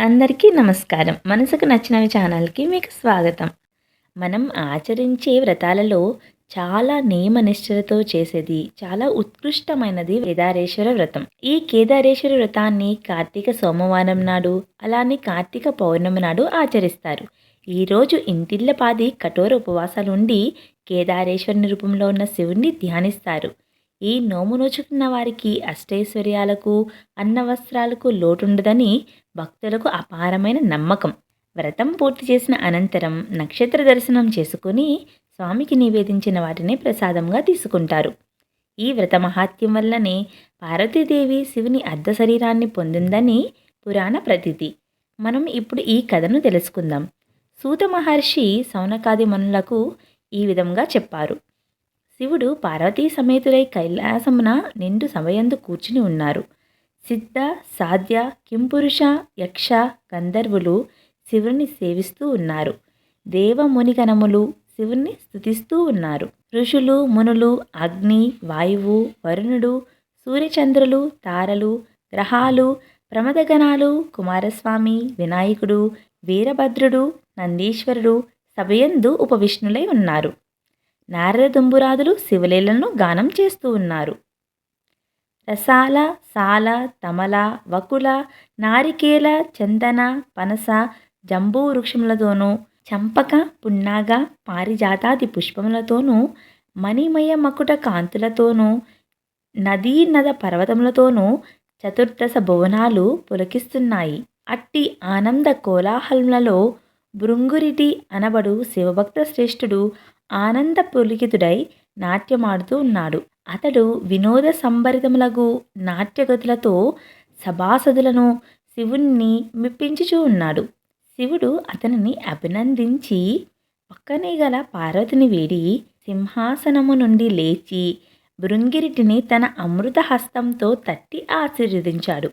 అందరికీ నమస్కారం. మనసుకు నచ్చినవి ఛానల్కి మీకు స్వాగతం. మనం ఆచరించే వ్రతాలలో చాలా నియమనిష్టలతో చేసేది చాలా ఉత్కృష్టమైనది కేదారేశ్వర వ్రతం. ఈ కేదారేశ్వర వ్రతాన్ని కార్తీక సోమవారం నాడు అలానే కార్తీక పౌర్ణమి నాడు ఆచరిస్తారు. ఈరోజు ఇంటిల్లపాది కఠోర ఉపవాసాలు ఉండి కేదారేశ్వరుని రూపంలో ఉన్న శివుణ్ణి ధ్యానిస్తారు. ఈ నోము నోచుకున్న వారికి అష్టైశ్వర్యాలకు అన్న వస్త్రాలకు లోటుండదని భక్తులకు అపారమైన నమ్మకం. వ్రతం పూర్తి చేసిన అనంతరం నక్షత్ర దర్శనం చేసుకుని స్వామికి నివేదించిన వాటిని ప్రసాదంగా తీసుకుంటారు. ఈ వ్రత మహాత్యం వల్లనే పార్వతీదేవి శివుని అర్ధ శరీరాన్ని పొందిందని పురాణ ప్రతీతి. మనం ఇప్పుడు ఈ కథను తెలుసుకుందాం. సూత మహర్షి సౌనకాది మనులకు ఈ విధంగా చెప్పారు. శివుడు పార్వతీ సమేతులై కైలాసమున నిండు సమయందు కూర్చుని ఉన్నారు. సిద్ధ సాధ్య కింపురుష యక్ష గంధర్వులు శివుని సేవిస్తూ ఉన్నారు. దేవమునిగణములు శివుణ్ణి స్థుతిస్తూ ఉన్నారు. ఋషులు మునులు అగ్ని వాయువు వరుణుడు సూర్యచంద్రులు తారలు గ్రహాలు ప్రమదగణాలు కుమారస్వామి వినాయకుడు వీరభద్రుడు నందీశ్వరుడు సభయందు ఉపవిష్ణులై ఉన్నారు. నారద దుంబురాదులు శివలీలను గానం చేస్తూ ఉన్నారు. రసాల సాల తమల వకుల నారికేల చందన పనస జంబూ వృక్షములతోనూ చంపక పున్నాగ పారిజాతాది పుష్పములతోనూ మణిమయ మకుట కాంతులతోనూ నదీ నద పర్వతములతోనూ చతుర్దశ భువనాలు పులకిస్తున్నాయి. అట్టి ఆనంద కోలాహలములలో భృంగురిటి అనబడు శివభక్త శ్రేష్ఠుడు ఆనంద పులికితుడై నాట్యమాడుతూ ఉన్నాడు. అతడు వినోద సంభరితములగు నాట్యగతులతో సభాసదులను శివుణ్ణి మెప్పించుచూ ఉన్నాడు. శివుడు అతనిని అభినందించి పక్కనే గల పార్వతిని వేడి సింహాసనము నుండి లేచి బృంగిరిటిని తన అమృత హస్తంతో తట్టి ఆశీర్వదించాడు.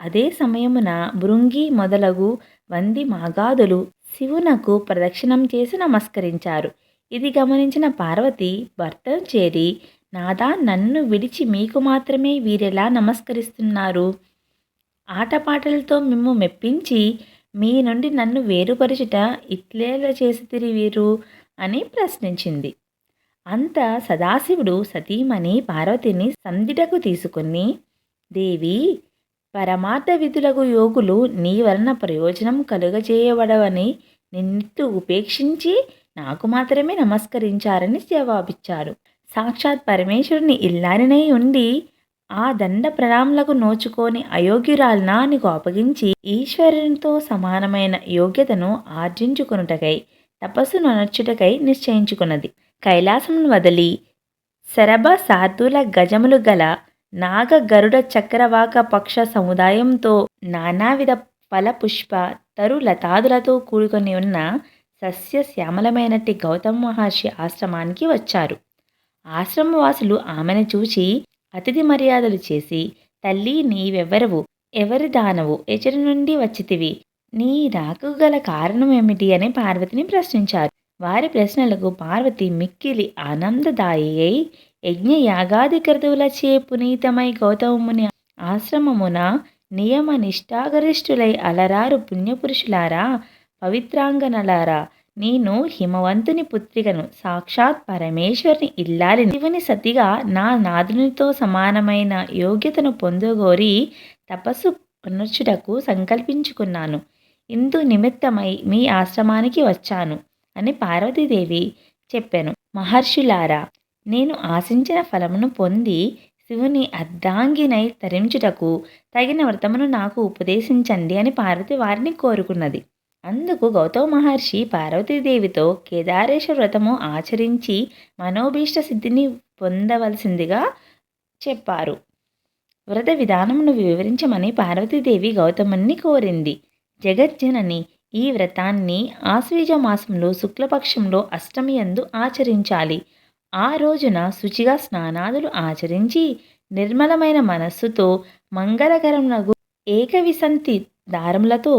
అదే సమయమున బృంగి మొదలగు వంది మాగాదులు శివునకు ప్రదక్షిణం చేసి నమస్కరించారు. ఇది గమనించిన పార్వతి భర్తను చేరి నాదా నన్ను విడిచి మీకు మాత్రమే వీరెలా నమస్కరిస్తున్నారు? ఆటపాటలతో మిమ్ము మెప్పించి మీ నుండి నన్ను వేరుపరచుట ఇట్లేలా చేసితిరి వీరు అని ప్రశ్నించింది. అంత సదాశివుడు సతీమణి పార్వతిని సందిటకు తీసుకుని దేవి పరమార్థ విధులకు యోగులు నీ వలన ప్రయోజనం కలుగజేయబడవని నిన్నిట్టు ఉపేక్షించి నాకు మాత్రమే నమస్కరించారని జవాబిచ్చాడు సాక్షాత్ పరమేశ్వరుని ఇల్లారినై ఉండి ఆ దండ ప్రణాములకు నోచుకొని అయోగ్యురాల్నా నీకు అప్పగించి ఈశ్వరునితో సమానమైన యోగ్యతను ఆర్జించుకొనుటకై తపస్సును అనర్చుటకై నిశ్చయించుకున్నది. కైలాసమును వదిలి శరభ సాధుల గజములు గల నాగ గరుడ చక్రవాక పక్ష సముదాయంతో నానావిధ ఫల పుష్ప తరు లతాదులతో కూడుకొని ఉన్న సస్య శ్యామలమైనట్టి గౌతమ మహర్షి ఆశ్రమానికి వచ్చారు. ఆశ్రమవాసులు ఆమెను చూచి అతిథి మర్యాదలు చేసి తల్లి నీవెవ్వరవు? ఎవరి దానవు? ఎచరి నుండి వచ్చితివి. నీ రాకు గల కారణం ఏమిటి? అని పార్వతిని ప్రశ్నించారు. వారి ప్రశ్నలకు పార్వతి మిక్కిలి ఆనందదాయి అయి యజ్ఞ యాగాది క్రతువులచే పునీతమై గౌతముని ఆశ్రమమున నియమ నిష్ఠాగరిష్ఠులై అలరారు పుణ్యపురుషులారా పవిత్రాంగనలారా నేను హిమవంతుని పుత్రికను సాక్షాత్ పరమేశ్వరుని ఇల్లాలి శివుని సతిగా నా నాదునితో సమానమైన యోగ్యతను పొందగోరి తపస్సు పునర్చుటకు సంకల్పించుకున్నాను. ఇందు నిమిత్తమై మీ ఆశ్రమానికి వచ్చాను అని పార్వతీదేవి చెప్పాను. మహర్షులారా నేను ఆశించిన ఫలమును పొంది శివుని అర్ధాంగినై తరించుటకు తగిన వ్రతమును నాకు ఉపదేశించండి అని పార్వతి వారిని కోరుకున్నది. అందుకు గౌతమ మహర్షి పార్వతీదేవితో కేదారేశ్వర వ్రతము ఆచరించి మనోభీష్ట సిద్ధిని పొందవలసిందిగా చెప్పారు. వ్రత విధానమును వివరించమని పార్వతీదేవి గౌతముని కోరింది. జగజ్జనని ఈ వ్రతాన్ని ఆశ్వీజ మాసంలో శుక్లపక్షంలో అష్టమి యందు ఆచరించాలి. ఆ రోజున శుచిగా స్నానాదులు ఆచరించి నిర్మలమైన మనస్సుతో మంగళకరమునగు ఏకవిసంతి దారములతో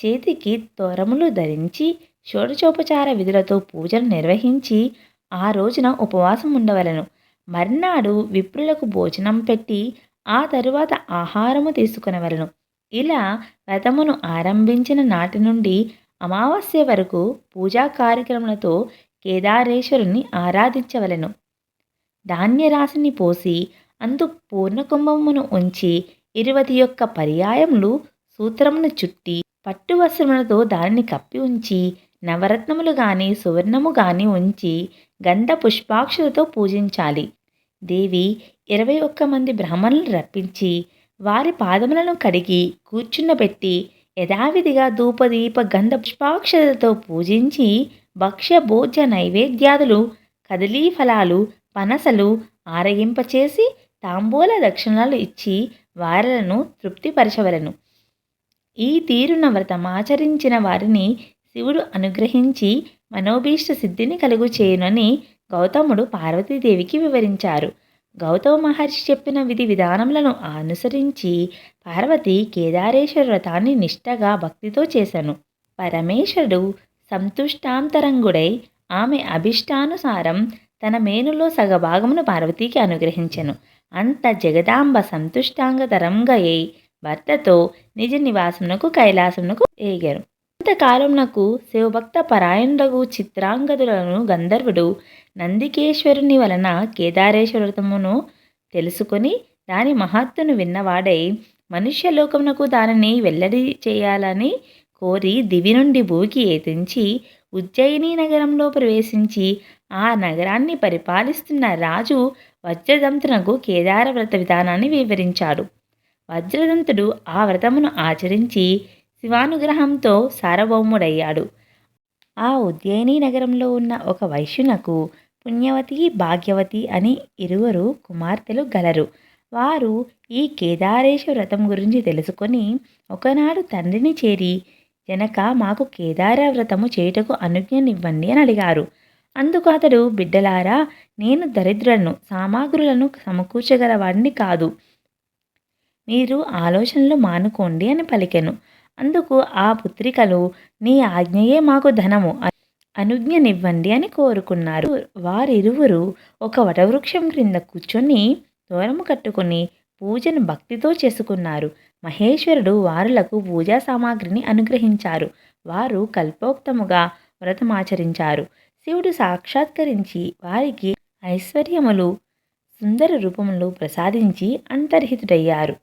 చేతికి తోరములు ధరించి షోడచోపచార విధులతో పూజలు నిర్వహించి ఆ రోజున ఉపవాసం ఉండవలను. మర్నాడు విప్రులకు భోజనం పెట్టి ఆ తరువాత ఆహారము తీసుకునవలను. ఇలా వ్రతమును ఆరంభించిన నాటి నుండి అమావాస్య వరకు పూజా కార్యక్రమాలతో కేదారేశ్వరుని ఆరాధించవలెను. ధాన్యరాశిని పోసి అందు పూర్ణకుంభమును ఉంచి ఇరువది యొక్క పర్యాయములు సూత్రమును చుట్టి పట్టు వస్త్రములతో దానిని కప్పి ఉంచి నవరత్నములు గాని సువర్ణము గాని ఉంచి గంధ పుష్పాక్షులతో పూజించాలి. దేవి ఇరవై ఒక్క మంది బ్రాహ్మణులను రప్పించి వారి పాదములను కడిగి కూర్చున్నబెట్టి యథావిధిగా ధూపదీప గంధ పుష్పాక్షతతో పూజించి భక్ష్య భోజ నైవేద్యాదులు కదలీ ఫలాలు పనసలు ఆరగింపచేసి తాంబూల దక్షిణాలు ఇచ్చి వారలను తృప్తిపరచవలను. ఈ తీరున వ్రతం ఆచరించిన వారిని శివుడు అనుగ్రహించి మనోభీష్ట సిద్ధిని కలుగు చేయునని గౌతముడు పార్వతీదేవికి వివరించారు. గౌతమ మహర్షి చెప్పిన విధి విధానములను అనుసరించి పార్వతి కేదారేశ్వర వ్రతాన్ని నిష్టగా భక్తితో చేశాను పరమేశ్వరుడు సంతుష్టాంతరంగుడై ఆమె అభిష్టానుసారం తన మేనులో సగభాగమును పార్వతీకి అనుగ్రహించెను. అంత జగదాంబ సంతుష్టాంగతరంగయ్యి భర్తతో నిజ నివాసమునకు కైలాసమునకు ఏగారు. కొంతకాలమునకు శివభక్త పరాయణులకు చిత్రాంగదులను గంధర్వుడు నందికేశ్వరుని వలన కేదారేశ్వర వ్రతమును తెలుసుకొని దాని మహత్తును విన్నవాడై మనుష్యలోకమునకు దానిని వెల్లడి చేయాలని కోరి దివి నుండి భూకి ఏతించి ఉజ్జయిని నగరంలో ప్రవేశించి ఆ నగరాన్ని పరిపాలిస్తున్న రాజు వజ్రదంతునకు కేదార వ్రత విధానాన్ని వివరించాడు. వజ్రదంతుడు ఆ వ్రతమును ఆచరించి శివానుగ్రహంతో సార్వభౌముడయ్యాడు. ఆ ఉజ్జయిని నగరంలో ఉన్న ఒక వైశ్యునకు పుణ్యవతి భాగ్యవతి అని ఇరువురు కుమార్తెలు గలరు. వారు ఈ కేదారేశ వ్రతం గురించి తెలుసుకొని ఒకనాడు తండ్రిని చేరి జనక మాకు కేదార వ్రతము చేయుటకు అనుజ్ఞనివ్వండి అని అడిగారు. అందుకు అతడు బిడ్డలారా నేను దరిద్రులను సామాగ్రులను సమకూర్చగలవాడిని కాదు. మీరు ఆలోచనలు మానుకోండి అని పలికెను. అందుకు ఆ పుత్రికలు నీ ఆజ్ఞయే మాకు ధనము అనుజ్ఞనివ్వండి అని కోరుకున్నారు. వారిరువురు ఒక వటవృక్షం క్రింద కూర్చొని దూరము కట్టుకుని పూజను భక్తితో చేసుకున్నారు. మహేశ్వరుడు వారులకు పూజా సామాగ్రిని అనుగ్రహించారు. వారు కల్పోక్తముగా వ్రతమాచరించారు. శివుడు సాక్షాత్కరించి వారికి ఐశ్వర్యములు సుందర రూపములు ప్రసాదించి అంతర్హితుడయ్యారు.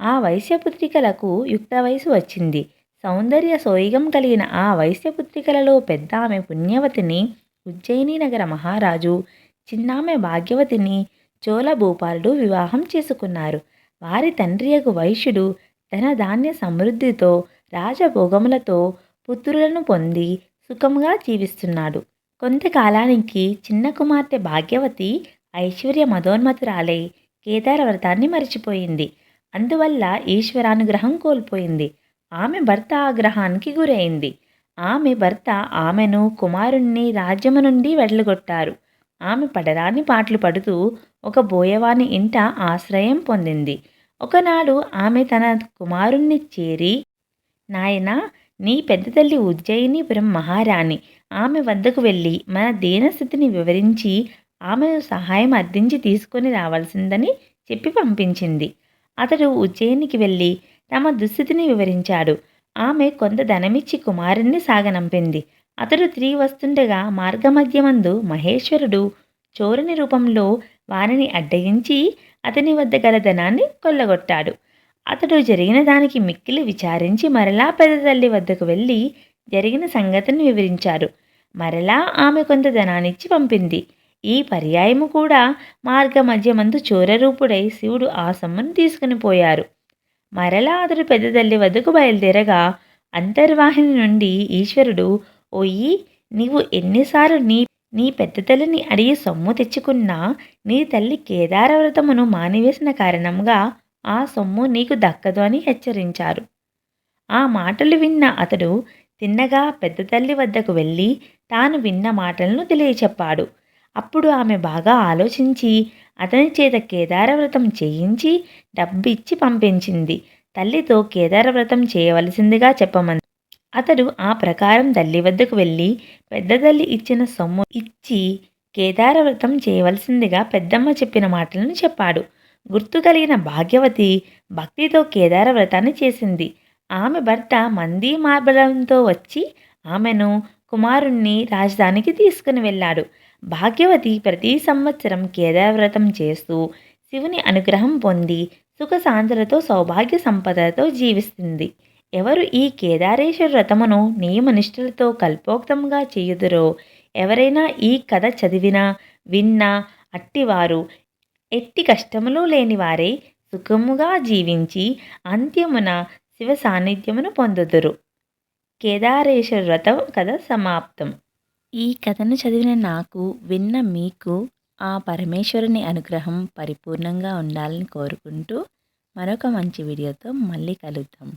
ఆ వైశ్యపుత్రికలకు యుక్త వయసు వచ్చింది. సౌందర్య సోయిగం కలిగిన ఆ వైశ్యపుత్రికలలో పెద్ద ఆమె పుణ్యవతిని ఉజ్జయిని నగర మహారాజు చిన్నామె భాగ్యవతిని చోళ భూపాలుడు వివాహం చేసుకున్నారు. వారి తండ్రియకు వైశ్యుడు ధన ధాన్య సమృద్ధితో రాజభోగములతో పుత్రులను పొంది సుఖముగా జీవిస్తున్నాడు. కొంతకాలానికి చిన్న కుమార్తె భాగ్యవతి ఐశ్వర్య మదోన్మతురాలై కేదార వ్రతాన్ని మరిచిపోయింది. అందువల్ల ఈశ్వరానుగ్రహం కోల్పోయింది. ఆమె భర్త ఆగ్రహానికి గురైంది. ఆమె భర్త ఆమెను కుమారుణ్ణి రాజ్యము నుండి వెళ్ళగొట్టారు ఆమె పడరాని పాటలు పడుతూ ఒక బోయవాని ఇంట ఆశ్రయం పొందింది. ఒకనాడు ఆమె తన కుమారుణ్ణి చేరి నాయన నీ పెద్ద తల్లి ఉజ్జయినిపురం మహారాణి. ఆమె వద్దకు వెళ్ళి మన దీనస్థితిని వివరించి ఆమెను సహాయం అర్థించి తీసుకొని రావాల్సిందని చెప్పి పంపించింది. అతడు ఉజ్జయినికి వెళ్ళి తమ దుస్థితిని వివరించాడు. ఆమె కొంత ధనమిచ్చి కుమారుణ్ణి సాగనంపింది. అతడు తిరిగి వస్తుండగా మార్గమధ్యమందు మహేశ్వరుడు చోరుని రూపంలో వారిని అడ్డగించి అతని వద్ద గల ధనాన్ని కొల్లగొట్టాడు. అతడు జరిగిన దానికి మిక్కిలి విచారించి మరలా పెద్ద తల్లి వద్దకు వెళ్ళి జరిగిన సంగతిని వివరించారు మరలా ఆమె కొంత ధనాన్నిచ్చి పంపింది. ఈ పర్యాయము కూడా మార్గ మధ్యమందు చోరరూపుడై శివుడు ఆ సొమ్మును తీసుకుని పోయారు. మరలా అతడు పెద్ద తల్లి వద్దకు బయలుదేరగా అంతర్వాహిని నుండి ఈశ్వరుడు ఓయి నీవు ఎన్నిసార్లు నీ నీ పెద్ద తల్లిని అడిగి సొమ్ము తెచ్చుకున్నా నీ తల్లి కేదారవ్రతమును మానివేసిన కారణంగా ఆ సొమ్ము నీకు దక్కదు అని హెచ్చరించారు. ఆ మాటలు విన్న అతడు తిన్నగా పెద్ద తల్లి వద్దకు వెళ్ళి తాను విన్న మాటలను తెలియచెప్పాడు. అప్పుడు ఆమె బాగా ఆలోచించి అతని చేత కేదారవ్రతం చేయించి డబ్బిచ్చి పంపించింది. తల్లితో కేదారవ్రతం చేయవలసిందిగా చెప్పమంది అతడు ఆ ప్రకారం తల్లి వద్దకు వెళ్ళి పెద్ద తల్లి ఇచ్చిన సొమ్ము ఇచ్చి కేదారవ్రతం చేయవలసిందిగా పెద్దమ్మ చెప్పిన మాటలను చెప్పాడు. గుర్తు కలిగిన భాగ్యవతి భక్తితో కేదారవ్రతాన్ని చేసింది. ఆమె భర్త మంది మార్బలంతో వచ్చి ఆమెను కుమారుణ్ణి రాజధానికి తీసుకుని వెళ్ళాడు. భాగ్యవతి ప్రతి సంవత్సరం కేదారవ్రతం చేస్తూ శివుని అనుగ్రహం పొంది సుఖశాంతులతో సౌభాగ్య సంపదలతో జీవిస్తుంది. ఎవరు ఈ కేదారేశ్వర వ్రతమును నియమనిష్ఠులతో కల్పోక్తంగా చేయుదురో ఎవరైనా ఈ కథ చదివినా విన్నా అట్టివారు ఎట్టి కష్టములు లేనివారే సుఖముగా జీవించి అంత్యమున శివ సాన్నిధ్యమును పొందుదురు. కేదారేశ్వర వ్రతం కథ సమాప్తం. ఈ కథను చదివిన నాకు విన్న మీకు ఆ పరమేశ్వరుని అనుగ్రహం పరిపూర్ణంగా ఉండాలని కోరుకుంటూ మరొక మంచి వీడియోతో మళ్ళీ కలుద్దాం.